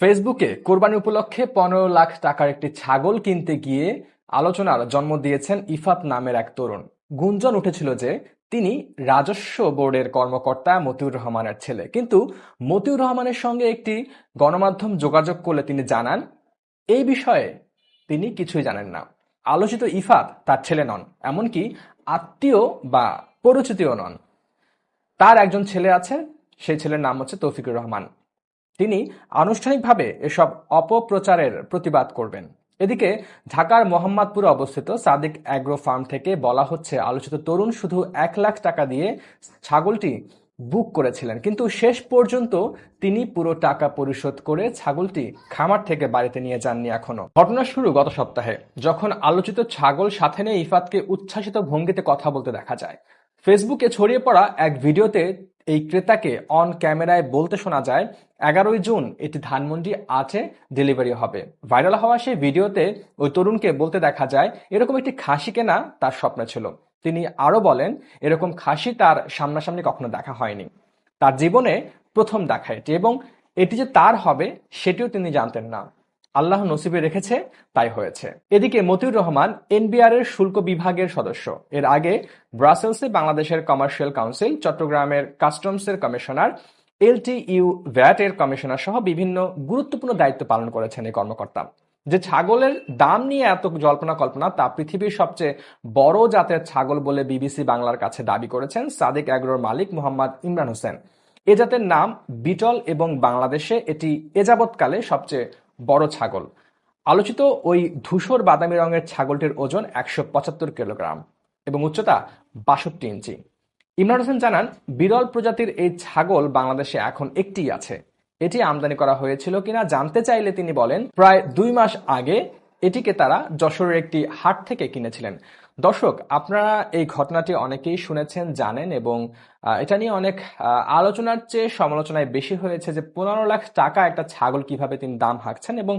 ফেসবুকে কোরবানি উপলক্ষে পনেরো লাখ টাকার একটি ছাগল কিনতে গিয়ে আলোচনার জন্ম দিয়েছেন ইফাত নামের এক তরুণ। গুঞ্জন উঠেছিল যে তিনি রাজস্ব বোর্ডের কর্মকর্তা মতিউর রহমানের ছেলে। কিন্তু মতিউর রহমানের সঙ্গে একটি গণমাধ্যম যোগাযোগ করলে তিনি জানান, এই বিষয়ে তিনি কিছুই জানেন না। আলোচিত ইফাত তার ছেলে নন, এমনকি আত্মীয় বা পরিচিতিও নন। তার একজন ছেলে আছে, সেই ছেলের নাম হচ্ছে তৌফিকুর রহমান। তিনি আনুষ্ঠানিকভাবে এসব অপপ্রচারের প্রতিবাদ করবেন। এদিকে, ঢাকার মোহাম্মদপুরে অবস্থিত সাদিক অ্যাগ্রো ফার্ম থেকে বলা হচ্ছে, আলোচিত তরুণ শুধু এক লাখ টাকা দিয়ে ছাগলটি বুক করেছিলেন, কিন্তু শেষ পর্যন্ত তিনি পুরো টাকা পরিশোধ করে ছাগলটি খামার থেকে বাড়িতে নিয়ে যাননি এখনও। ঘটনা শুরু গত সপ্তাহে, যখন আলোচিত ছাগল সাথে নিয়ে ইফাতকে উচ্ছ্বাসিত ভঙ্গিতে কথা বলতে দেখা যায়। ফেসবুকে ছড়িয়ে পড়া এক ভিডিওতে এই ক্রেতাকে অন ক্যামেরায় বলতে শোনা যায়, এগারোই জুন এটি ধানমন্ডি আছে ডেলিভারি হবে। ভাইরাল হওয়া সেই ভিডিওতে ওই তরুণকে বলতে দেখা যায়, এরকম একটি খাসি কেনা তার স্বপ্ন ছিল। তিনি আরও বলেন, এরকম খাসি তার সামনাসামনি কখনো দেখা হয়নি। তার জীবনে প্রথম দেখা এটি এবং এটি যে তার হবে, সেটিও তিনি জানতেন না। আল্লাহ নসিবে রেখেছে, তাই হয়েছে। এদিকে মতিউর রহমান এনবিআর এর শুল্ক বিভাগের সদস্য। এর আগে ব্রাসেলসে বাংলাদেশের কমার্শিয়াল কাউন্সিল, চট্টগ্রামের কাস্টমসের কমিশনার, এলটিইউ ভ্যাট এর কমিশনার সহ বিভিন্ন গুরুত্বপূর্ণ দায়িত্ব পালন করেছেন এই কর্মকর্তা। যে ছাগলের দাম নিয়ে এত জল্পনা কল্পনা, তা পৃথিবীর সবচেয়ে বড় জাতের ছাগল বলে বিবিসি বাংলার কাছে দাবি করেছেন সাদিক অ্যাগ্রোর মালিক মোহাম্মদ ইমরান হোসেন। এ জাতের নাম বিটল এবং বাংলাদেশে এটি এযাবৎকালে সবচেয়ে বড় ছাগল। আলোচিত ওই ধূসর বাদামি রঙের ছাগলটির ওজন একশো পঁচাত্তর কিলোগ্রাম এবং উচ্চতা বাষট্টি ইঞ্চি। ইমরান হোসেন জানান, বিরল প্রজাতির এই ছাগল বাংলাদেশে এখন একটি আছে। এটি আমদানি করা হয়েছিল কিনা জানতে চাইলে তিনি বলেন, প্রায় দুই মাস আগে এটিকে তারা যশোরের একটি হাট থেকে কিনেছিলেন। দর্শক, আপনারা এই ঘটনাটি অনেকেই শুনেছেন, জানেন এবং এটা নিয়ে অনেক আলোচনার চেয়ে সমালোচনায় বেশি হয়েছে যে পনেরো লাখ টাকা একটা ছাগল কীভাবে তিনি দাম হাঁকছেন এবং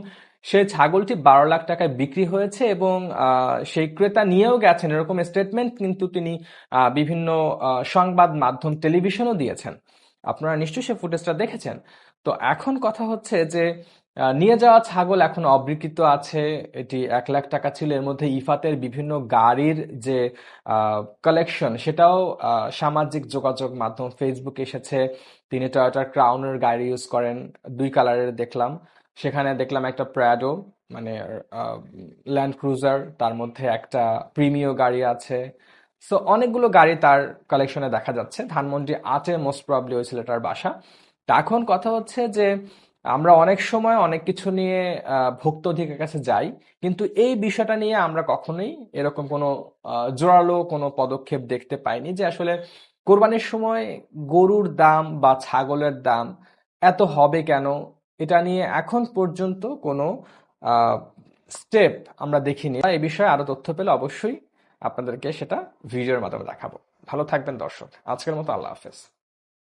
সেই ছাগলটি বারো লাখ টাকায় বিক্রি হয়েছে এবং সেই ক্রেতা নিয়েও গেছেন এরকম স্টেটমেন্ট কিন্তু তিনি বিভিন্ন সংবাদ মাধ্যম টেলিভিশনও দিয়েছেন। আপনারা নিশ্চয়ই সে ফুটেজটা দেখেছেন। তো এখন কথা হচ্ছে যে নিয়ে যাওয়া ছাগল এখন অবিকৃত আছে। এটি এক লাখ টাকা ছিল। এর মধ্যে ইফাতের বিভিন্ন গাড়ির যে কালেকশন সেটাও সামাজিক যোগাযোগ মাধ্যম ফেসবুকে এসেছে। তিনি টয়োটার ক্রাউনের গাড়ি ইউজ করেন, দুই কালারের দেখলাম। সেখানে দেখলাম একটা প্র্যাডো মানে ল্যান্ড ক্রুজার তার মধ্যে একটা প্রিমিয় গাড়ি আছে। সো অনেকগুলো গাড়ি তার কালেকশনে দেখা যাচ্ছে। ধানমন্ডি আটে মোস্ট প্রবলি ওই ছেলেটার বাসা। এখন কথা হচ্ছে যে আমরা অনেক সময় অনেক কিছু নিয়ে আহ, ভোক্তা অধিকার কাছে যাই কিন্তু এই বিষয়টা নিয়ে আমরা কখনোই এরকম কোনো জোরালো কোনো পদক্ষেপ দেখতে পাইনি যে আসলে কোরবানির সময় গরুর দাম বা ছাগলের দাম এত হবে কেন? এটা নিয়ে এখন পর্যন্ত কোনো স্টেপ আমরা দেখিনি। এই বিষয়ে আরও তথ্য পেলে অবশ্যই আপনাদেরকে সেটা ভিডিওর মাধ্যমে দেখাবো। ভালো থাকবেন দর্শক। আজকের মতো আল্লাহ হাফেজ।